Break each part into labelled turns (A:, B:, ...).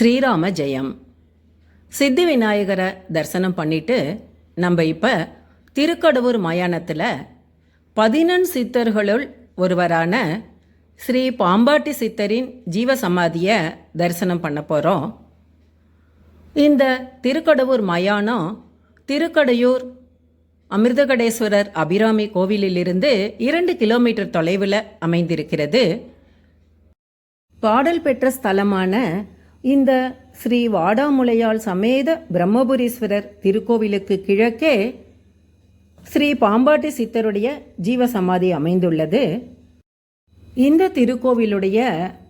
A: ஸ்ரீராம ஜெயம். சித்தி விநாயகரை தரிசனம் பண்ணிட்டு நம்ம இப்போ திருக்கடவுர் மயானத்தில் பதினெண் சித்தர்களுள் ஒருவரான ஸ்ரீ பாம்பாட்டி சித்தரின் ஜீவசமாதியை தரிசனம் பண்ண போகிறோம் இந்த திருக்கடவுர் மயானம் திருக்கடையூர் அமிர்தகடேஸ்வரர் அபிராமி கோவிலிலிருந்து இரண்டு கிலோமீட்டர் தொலைவில் அமைந்திருக்கிறது. பாடல் பெற்ற ஸ்தலமான இந்த ஸ்ரீ வாடாமுலையால் சமேத பிரம்மபுரீஸ்வரர் திருக்கோவிலுக்கு கிழக்கே ஸ்ரீ பாம்பாட்டி சித்தருடைய ஜீவசமாதி அமைந்துள்ளது. இந்த திருக்கோவிலுடைய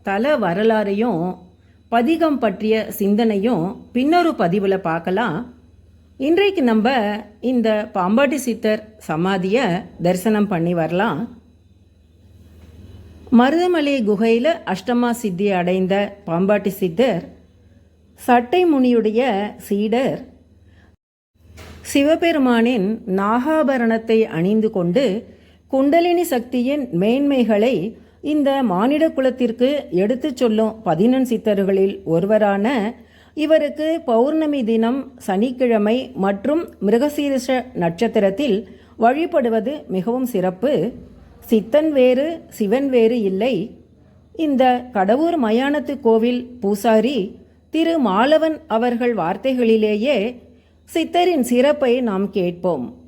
A: தல வரலாறையும் பதிகம் பற்றிய சிந்தனையும் பின்னொரு பதிவில் பார்க்கலாம். இன்றைக்கு நம்ம இந்த பாம்பாட்டி சித்தர் சமாதியை தரிசனம் பண்ணி வரலாம். மருதமலை குகையில் அஷ்டமா சித்தி அடைந்த பாம்பாட்டி சித்தர் சட்டை முனியுடைய சீடர் சிவபெருமானின் நாகாபரணத்தை அணிந்து கொண்டு குண்டலினி சக்தியின் மேன்மைகளை இந்த மானிட குலத்திற்கு எடுத்துச் சொல்லும் பதினெண் சித்தர்களில் ஒருவரான இவருக்கு பௌர்ணமி தினம் சனிக்கிழமை மற்றும் மிருகசீரிஷ நட்சத்திரத்தில் வழிபடுவது மிகவும் சிறப்பு. சித்தன் வேறு சிவன் வேறு இல்லை. இந்த கடவுர் மயானத்து கோவில் பூசாரி திரு மாலவன் அவர்கள் வார்த்தைகளிலேயே சித்தரின் சிறப்பை நாம் கேட்போம்.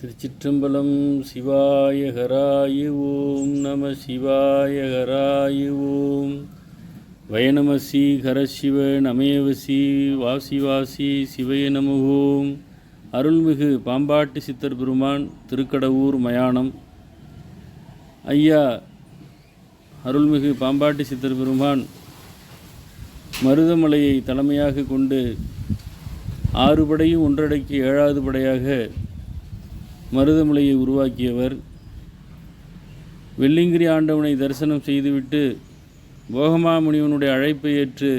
B: திருச்சிற்றம்பலம் சிவாய ஹராய ஓம் நம சிவாய ஹராய ஓம். வயநமசி ஹரசிவ நமயவசி வாசி வாசி சிவய நம அருள்மிகு பாம்பாட்டி சித்தர் பெருமான் திருக்கடவூர் மயானம். ஐயா அருள்மிகு பாம்பாட்டி சித்தர் பெருமான் மருதமலையை தலைமையாக கொண்டு ஆறு படையும் ஒன்றடக்கி ஏழாவது படையாக மருதமலையை உருவாக்கியவர். வெள்ளிங்கிரி ஆண்டவனை தரிசனம் செய்துவிட்டு போகமா முனிவனுடைய அழைப்பை ஏற்று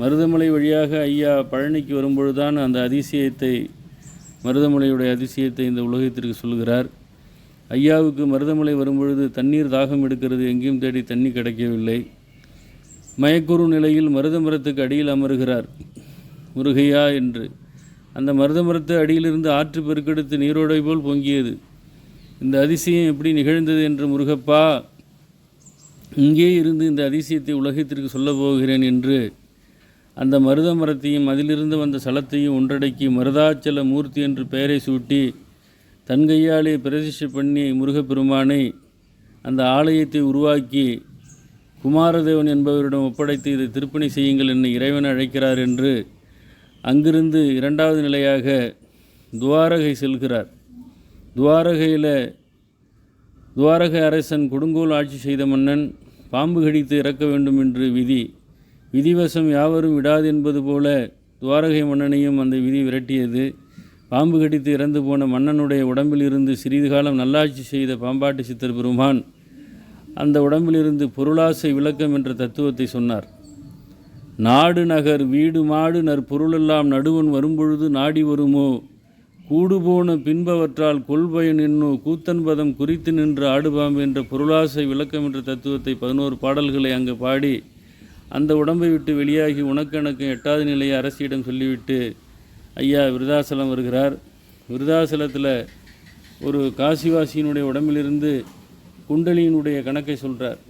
B: மருதமலை வழியாக ஐயா பழனிக்கு வரும்பொழுதுதான் அந்த அதிசயத்தை மருதமலையுடைய அதிசயத்தை இந்த உலகத்திற்கு சொல்கிறார் ஐயாவுக்கு மருதமலை வரும்பொழுது தண்ணீர் தாகம் எடுக்கிறது எங்கேயும் தேடி தண்ணி கிடைக்கவில்லை. மயக்குறு நிலையில் மருத மரத்துக்கு அடியில் அமருகிறார். முருகையா என்று. அந்த மருத மரத்து அடியிலிருந்து ஆற்று பெருக்கெடுத்து நீரோடை போல் பொங்கியது. இந்த அதிசயம் எப்படி நிகழ்ந்தது என்று முருகப்பா இங்கே இருந்து இந்த அதிசயத்தை உலகத்திற்கு சொல்லப் போகிறேன் என்று அந்த மருத மரத்தையும் அதிலிருந்து வந்த சலத்தையும் ஒன்றடக்கி மருதாச்சல மூர்த்தி என்று பெயரை சூட்டி தன் கையாலே பிரதிஷ்டை பண்ணி முருகப்பெருமானை அந்த ஆலயத்தை உருவாக்கி குமாரதேவன் என்பவரிடம் ஒப்படைத்து இதை திருப்பணி செய்யுங்கள் என்னை இறைவன் அழைக்கிறார் என்று அங்கிருந்து இரண்டாவது நிலையாக துவாரகை செல்கிறார். துவாரகையில் துவாரகை அரசன் கொடுங்கோல் ஆட்சி செய்த மன்னன் பாம்பு கடித்து இறக்க வேண்டும் என்று விதி விதிவசம் யாவரும் விடாது என்பது போல துவாரகை மன்னனையும் அந்த விதி விரட்டியது. பாம்பு கடித்து இறந்து போன மன்னனுடைய உடம்பில் இருந்து சிறிது காலம் நல்லாட்சி செய்த பாம்பாட்டி சித்தர் பெருமான் அந்த உடம்பிலிருந்து பொருளாசை விளக்கம் என்ற தத்துவத்தை சொன்னார். நாடு நகர் வீடு மாடு நற்பொருளெல்லாம் நடுவன் வரும்பொழுது நாடி வருமோ? கூடுபோன பின்பவற்றால் கொள்பயன் என்னோ? கூத்தன்பதம் குறித்து நின்று ஆடுபாம்பு என்ற பொருளாசை விளக்கம் என்ற தத்துவத்தை பதினோரு பாடல்களை அங்கு பாடி அந்த உடம்பை விட்டு வெளியாகி உனக்கெனக்கு எட்டாவது நிலையை அரசியிடம் சொல்லிவிட்டு ஐயா விருதாசலம் வருகிறார். விருதாசலத்தில் ஒரு காசிவாசியினுடைய உடம்பிலிருந்து குண்டலியினுடைய கணக்கை சொல்கிறார்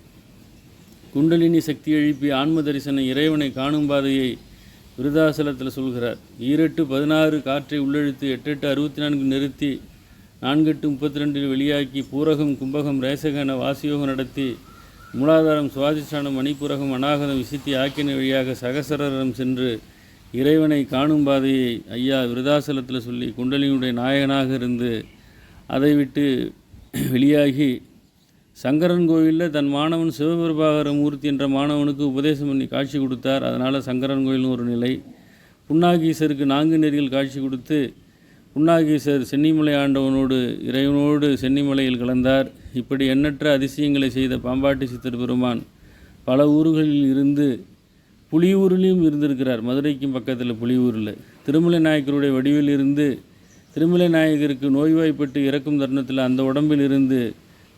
B: குண்டலினி சக்தி எழுப்பி ஆன்ம தரிசன இறைவனை காணும் பாதையை விருதாசலத்தில் சொல்கிறார். ஈரெட்டு பதினாறு காற்றை உள்ளெழுத்து எட்டெட்டு அறுபத்தி நான்கு நிறுத்தி நான்கெட்டு முப்பத்தி ரெண்டில் வெளியாக்கி பூரகம் கும்பகம் ரேசகன வாசியோகம் நடத்தி மூலாதாரம் சுவாதிஷ்டானம் மணிப்புரகம் அநாகதம் விசித்தி ஆக்கின வழியாக சகசரரம் சென்று இறைவனை காணும் பாதையை ஐயா விருதாசலத்தில் சொல்லி குண்டலினுடைய நாயகனாக இருந்து அதை விட்டு வெளியாகி சங்கரன் கோயிலில் தன் மாணவன் சிவபிரபாகர மூர்த்தி என்ற மாணவனுக்கு உபதேசம் பண்ணி காட்சி கொடுத்தார். அதனால் சங்கரன் கோயில்னு ஒரு நிலை. புன்னாகீசருக்கு நான்கு நெறியில் காட்சி கொடுத்து புன்னாகீசர் சென்னிமலை ஆண்டவனோடு இறைவனோடு சென்னிமலையில் கலந்தார். இப்படி எண்ணற்ற அதிசயங்களை செய்த பாம்பாட்டி சித்தர் பெருமான் பல ஊர்களில் இருந்து புலியூரிலையும் இருந்திருக்கிறார். மதுரைக்கும் பக்கத்தில் புலியூரில். திருமலை நாயக்கருடைய வடிவில் இருந்து திருமலை நாயகருக்கு நோய்வாய்ப்பட்டு இறக்கும் தருணத்தில் அந்த உடம்பில் இருந்து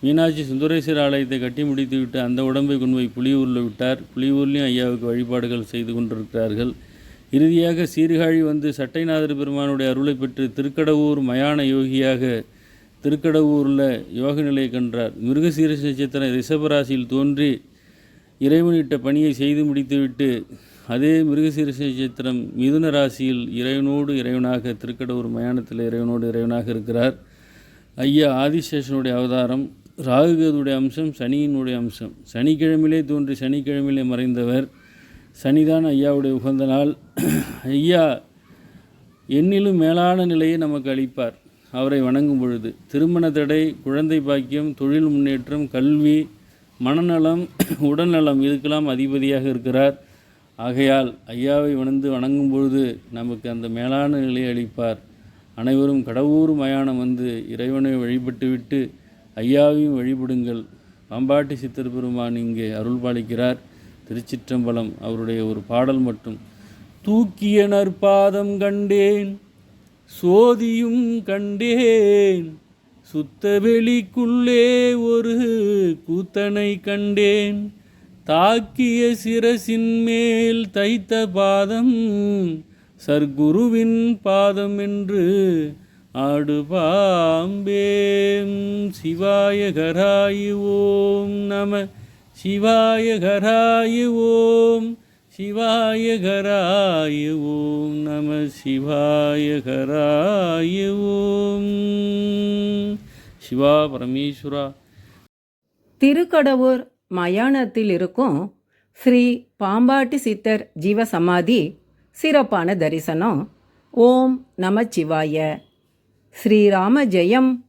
B: மீனாட்சி சுந்தரேஸ்வர ஆலயத்தை கட்டி முடித்துவிட்டு அந்த உடம்பை கொண்டு போய் புலியூரில் விட்டார். புலியூர்லேயும் ஐயாவுக்கு வழிபாடுகள் செய்து கொண்டிருக்கிறார்கள். இறுதியாக சீர்காழி வந்து சட்டைநாதர் பெருமானுடைய அருளை பெற்று திருக்கடவூர் மயான யோகியாக திருக்கடவுரில் யோக நிலையை கண்டார். மிருகசீர நட்சத்திரம் ரிஷபராசியில் தோன்றி இறைவனிட்ட பணியை செய்து முடித்துவிட்டு அதே மிருகசீர நட்சத்திரம் மிதுன ராசியில் இறைவனோடு இறைவனாக திருக்கடவுர் மயானத்தில் இறைவனோடு இறைவனாக இருக்கிறார். ஐயா ஆதிசேஷனுடைய அவதாரம் ராகுகேதுடைய அம்சம் சனியினுடைய அம்சம். சனிக்கிழமையிலே தோன்றி சனிக்கிழமையிலே மறைந்தவர். சனிதான் ஐயாவுடைய உகந்த நாள். ஐயா எண்ணிலும் மேலான நிலையை நமக்கு அளிப்பார். அவரை வணங்கும் பொழுது. திருமண தடை குழந்தை பாக்கியம் தொழில் முன்னேற்றம் கல்வி மனநலம் உடல்நலம் இதுக்கெல்லாம் அதிபதியாக இருக்கிறார். ஆகையால் ஐயாவை வணந்து வணங்கும் பொழுது நமக்கு அந்த மேலான நிலையை அளிப்பார். அனைவரும் கடவுர் மயானம் வந்து இறைவனை வழிபட்டுவிட்டு ஐயாவையும் வழிபடுங்கள். பம்பாட்டி சித்தர் பெருமான் இங்கே அருள் பாலிக்கிறார். திருச்சிற்றம்பலம் அவருடைய ஒரு பாடல் மட்டும். தூக்கிய நற்பாதம் கண்டேன். சோதியும் கண்டேன். சுத்த வெளிக்குள்ளே ஒரு கூத்தனை கண்டேன். தாக்கிய சிரசின் மேல் தைத்த பாதம் சர்க்குருவின் பாதம் என்று ஆடுபாம்பேம். சிவாய கராயி ஓம் நம சிவாய கராயு ஓம். சிவாய கராய ஓம் நம சிவாய கராய ஓம் சிவா பரமேஸ்வரா
A: திருக்கடவூர் மயானத்தில் இருக்கும் ஸ்ரீ பாம்பாட்டி சித்தர் ஜீவசமாதி சிறப்பான தரிசனம். ஓம் நம சிவாய. ஸ்ரீராம ஜெயம்